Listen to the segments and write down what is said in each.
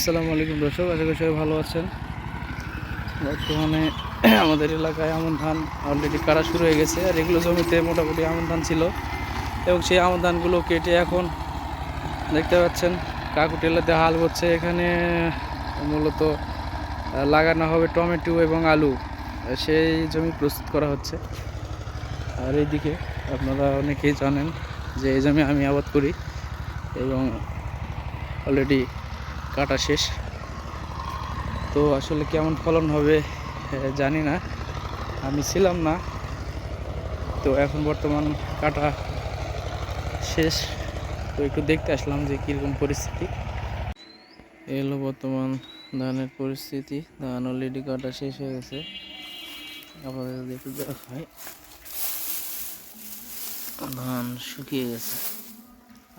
আসসালামু আলাইকুম দর্শক, আশা করি সবাই ভালো আছেন। বর্তমানে আমাদের এলাকায় আমন ধান অলরেডি কাটা শুরু হয়ে গেছে, আর এগুলো জমিতে মোটামুটি আমন ধান ছিল। এবং সেই আমন ধানগুলো কেটে এখন দেখতে পাচ্ছেন, কাকুটেলাতে হাল হচ্ছে। এখানে মূলত লাগানো হবে টমেটো এবং আলু সেই জমি প্রস্তুত করা হচ্ছে। আর এইদিকে আপনারা অনেকেই জানেন যে এই জমি আমি আবাদ করি এবং অলরেডি কাটা শেষ। তো আসলে কেমন ফলন হবে জানি না। আমি ছিলাম না। তো এখন বর্তমান কাটা শেষ। তো একটু দেখতে আসলাম যে কীরকম পরিস্থিতি। এই হলো বর্তমান ধানের পরিস্থিতি। ধান অলরেডি কাটা শেষ হয়ে গেছে। যদি একটু দেখাই। ধান শুকিয়ে গেছে।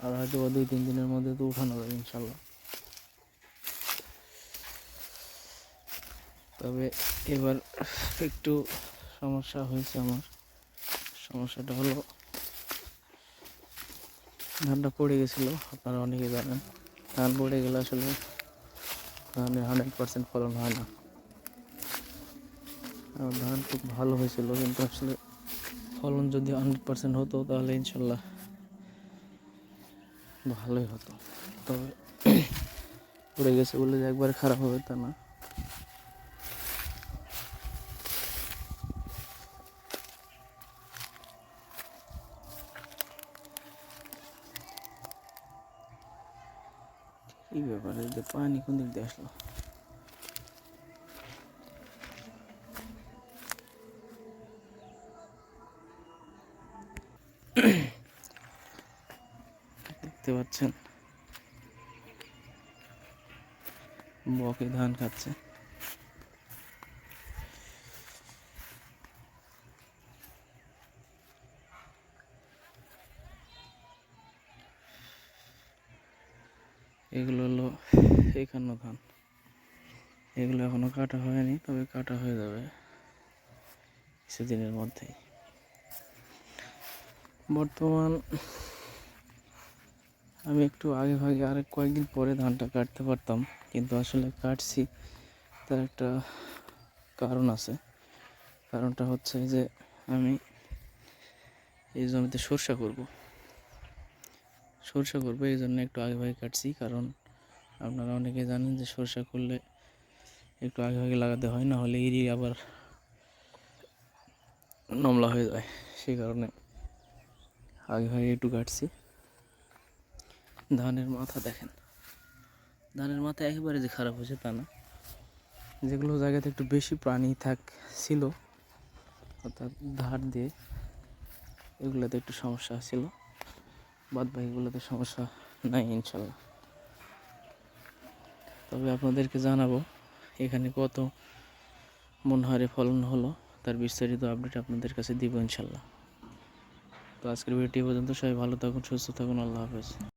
আর হয়তো দুই, তিন দিনের মধ্যে তো উঠানো যাবে ইনশাল্লাহ। তবে এবার একটু সমস্যা হয়েছে আমার। সমস্যাটা হলো, ধানটা পড়ে গেছিল, আপনারা অনেকে জানেন। ধান পড়ে গেলে আসলে ধানের হান্ড্রেড পার্সেন্ট ফলন হয় না। ধান খুব ভালো হয়েছিল, কিন্তু আসলে ফলন যদি হান্ড্রেড পার্সেন্ট হতো, তাহলে ইনশাল্লাহ ভালোই হতো। তবে পড়ে গেছে বলে যে একবার খারাপ হবে তা না। কি ব্যাপারে যে পানি কোন দিক দিয়ে আসলো? দেখতে পাচ্ছেন বকে ধান খাচ্ছে। এগুলো হলো একান্ন ধান এগুলো এখনও কাটা হয়নি, তবে কাটা হয়ে যাবে কিছুদিনের মধ্যেই। বর্তমান আমি একটু আগে ভাগে আরেক কয়েকদিন পরে ধানটা কাটতে পারতাম, কিন্তু আসলে কাটছি, তার একটা কারণ আছে। কারণটা হচ্ছে যে আমি এই জমিতে সরষা করব। সরষা করব, এই জন্য একটু আগে ভাগে কাটছি। কারণ আপনারা অনেকে জানেন যে সরষা করলে একটু আগে ভাগে লাগাতে হয়, না হলে ইরি আবার নমলা হয়ে যায়। সেই কারণে আগে ভাগে একটু কাটছি। ধানের মাথা দেখেন, ধানের মাথা একেবারে যে খারাপ হয়েছে তা না। যেগুলো জায়গাতে একটু বেশি প্রাণী থাক ছিল, অর্থাৎ ধার দিয়ে, এগুলোতে একটু সমস্যা ছিল। বাদ বাকিগুলোতে সমস্যা নাই, ইনশাল্লাহ। তবে আপনাদেরকে জানাব, এখানে কত মন হারে ফলন হলো, তার বিস্তারিত আপডেট আপনাদের কাছে দিব, ইনশাল্লাহ। তো আজকের ভিডিওটি পর্যন্ত সবাই ভালো থাকুন, সুস্থ থাকুন, আল্লাহ হাফেজ।